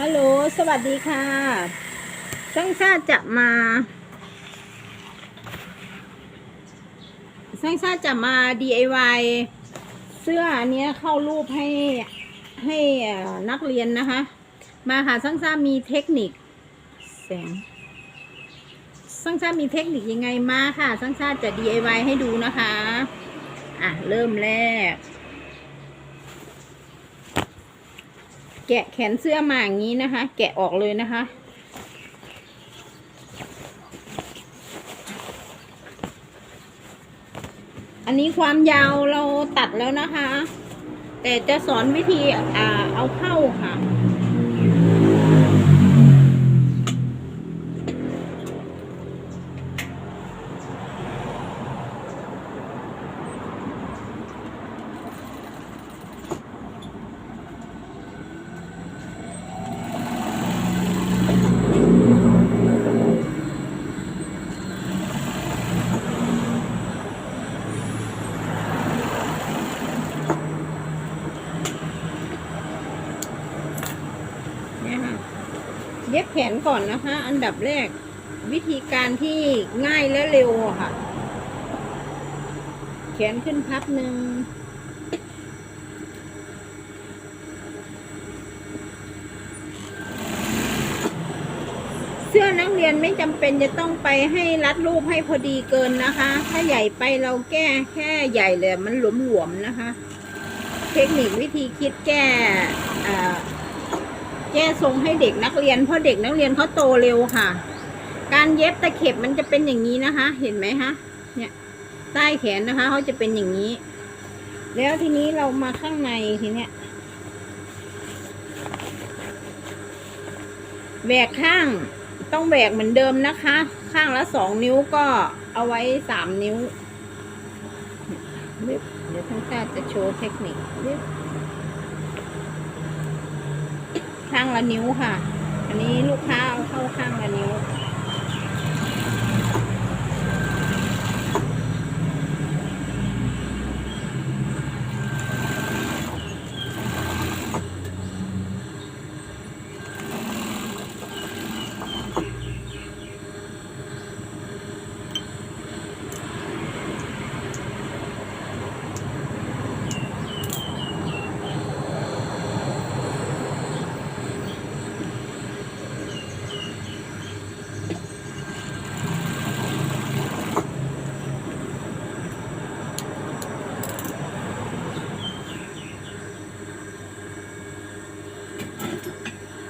ฮัลโหล สวัสดีค่ะ ช่างชาติจะมา ช่างชาติจะมา DIY เสื้ออันนี้เข้ารูปให้ให้นักเรียนนะคะ มาค่ะช่างชาติมีเทคนิคแสงช่างชาติมีเทคนิคยังไงมาค่ะช่างชาติจะ DIY ให้ดูนะคะ อะ เริ่มแรก แกะแขนเสื้อมาอย่างนี้นะคะ แกะออกเลยนะคะ อันนี้ความยาวเราตัดแล้วนะคะ แต่จะสอนวิธีอ่าเอาเข้าค่ะ เย็บแขนก่อนนะคะ อันดับแรกวิธีการที่ง่ายและเร็วค่ะ แขนขึ้นพับหนึ่งเสื้อนักเรียนไม่จำเป็นจะต้องไปให้รัดรูปให้พอดีเกินนะคะ ถ้าใหญ่ไปเราแก้แค่ใหญ่เลยมันหลวมๆนะคะ เทคนิควิธีคิดแก้ ทรงให้เด็กนักเรียน เพราะเด็กนักเรียนเขาโตเร็วค่ะ การเย็บตะเข็บมันจะเป็นอย่างนี้นะคะ เห็นไหมคะเนี่ยใต้แขนนะคะเขาจะเป็นอย่างนี้ แล้วทีนี้เรามาข้างในทีเนี้ยแหวกข้างต้องแหวกเหมือนเดิมนะคะ ข้างละสองนิ้วก็เอาไว้สามนิ้วเดี๋ยวท่านชาติจะโชว์เทคนิค ข้างละนิ้วค่ะ อันนี้ลูกค้าเอาเข้าข้างละนิ้ว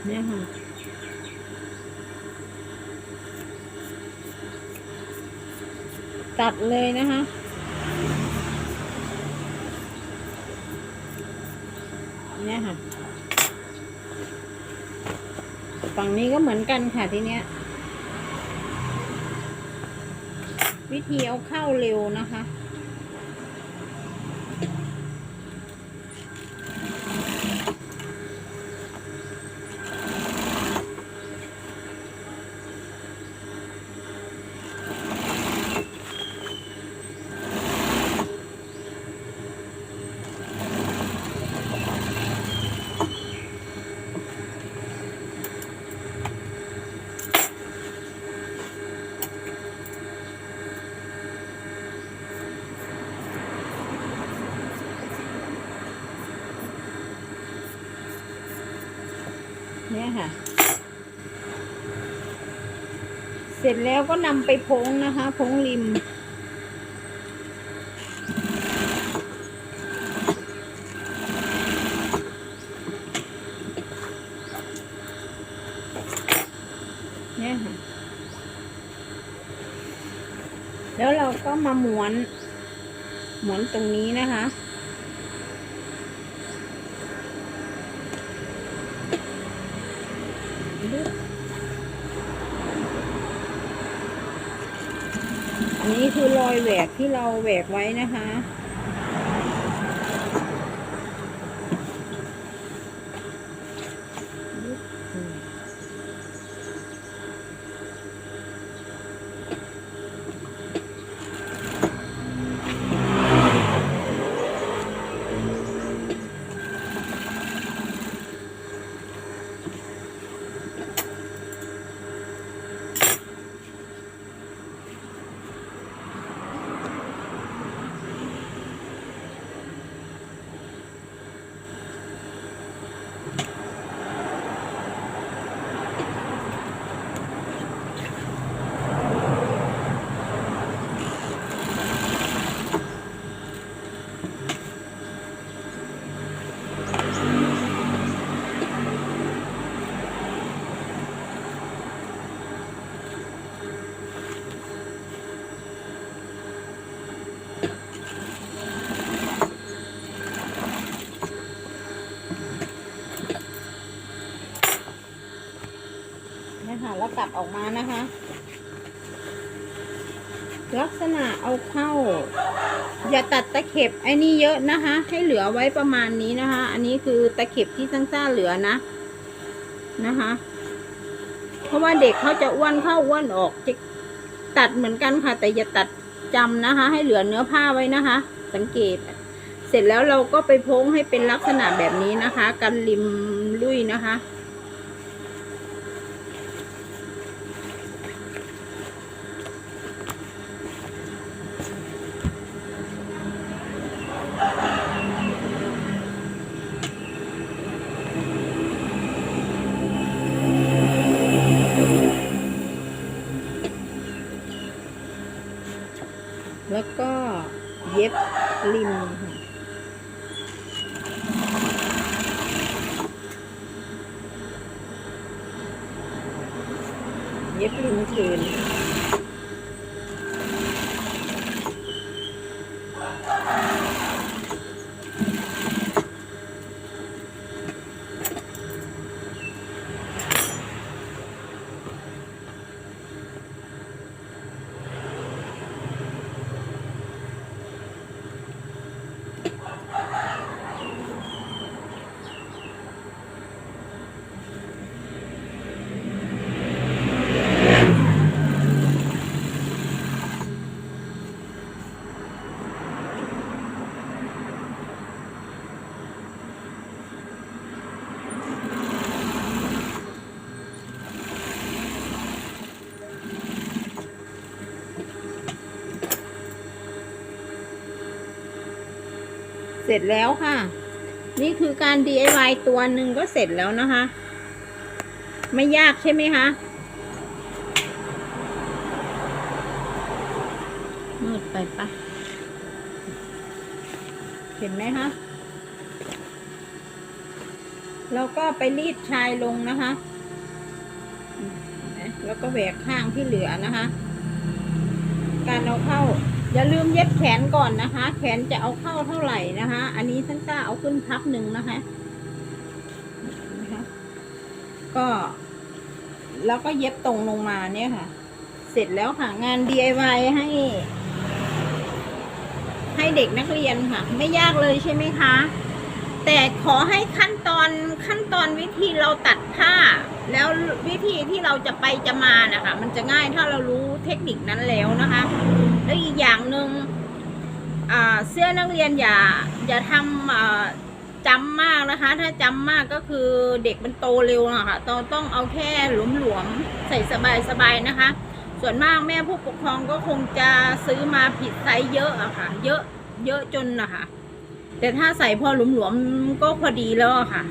เนี่ยค่ะ ตัดเลยนะคะเนี่ยค่ะ ฝั่งนี้ก็เหมือนกันค่ะทีเนี้ย วิธีเอาเข้าเร็วนะคะ ค่ะ เสร็จแล้วก็นำไปพงนะคะพงริม เนี่ยค่ะ แล้วเราก็มาม้วน ม้วนตรงนี้นะคะ อันนี้คื อยแหวกที่เราแหวกไว้นะคะ ค่ะแล้วกลับออกมานะคะ ลักษณะเอาเข้า อย่าตัดตะเข็บไอ้นี่เยอะนะคะ ให้เหลือไว้ประมาณนี้นะคะ อันนี้คือตะเข็บที่สั้นๆเหลือนะนะคะ เพราะว่าเด็กเขาจะอ้วนเข้าอ้วนออกจะตัดเหมือนกันค่ะ แต่อย่าตัดจำนะคะ ให้เหลือเนื้อผ้าไว้นะคะ สังเกต เสร็จแล้วเราก็ไปโพ้งให้เป็นลักษณะแบบนี้นะคะ กันริมลุยนะคะ ริมค่ะเย็บริมคืน เสร็จแล้วค่ะ นี่คือการ DIY ตัวหนึ่งก็เสร็จแล้วนะคะ ไม่ยากใช่ไหมคะมืดไปปะเห็นไหมคะแล้วก็ไปรีดชายลงนะคะ แล้วก็แหวกข้างที่เหลือนะคะ การเอาเข้า อย่าลืมเย็บแขนก่อนนะคะ แขนจะเอาเข้าเท่าไหร่นะคะ อันนี้ท่านกล้าเอาขึ้นพับหนึ่งนะคะนะคะ ก็ แล้วก็เย็บตรงลงมาเนี่ยค่ะ เสร็จแล้วค่ะ งาน DIY ให้ ให้เด็กนักเรียนค่ะ ไม่ยากเลยใช่ไหมคะ แต่ขอให้ขั้นตอนขั้นตอนวิธีเราตัดผ้า แล้ววิธีที่เราจะไปจะมานะคะ มันจะง่ายถ้าเรารู้เทคนิคนั้นแล้วนะคะ แล้วอีกอย่างหนึ่งอ่าเสื้อนักเรียนอย่าอย่าทำจำมากนะคะ ถ้าจำมากก็คือเด็กมันโตเร็วนะคะต้องต้องเอาแค่หลวมๆใส่สบายๆนะคะ ส่วนมากแม่ผู้ปกครองก็คงจะซื้อมาผิดไซส์เยอะอะค่ะ เยอะเยอะจนนะคะ แต่ถ้าใส่พอหลวมๆก็พอดีแล้วค่ะ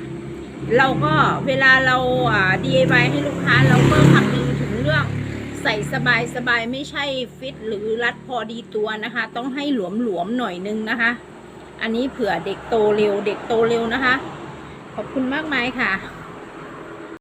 เราก็เวลาเราอ่า DIY ให้ลูกค้าเราก็คำนึงถึงเรื่องใส่สบายสบายๆไม่ใช่ฟิตหรือรัดพอดีตัวนะคะ ต้องให้หลวมๆหน่อยนึงนะคะ อันนี้เผื่อเด็กโตเร็วเด็กโตเร็วนะคะ ขอบคุณมากมายค่ะ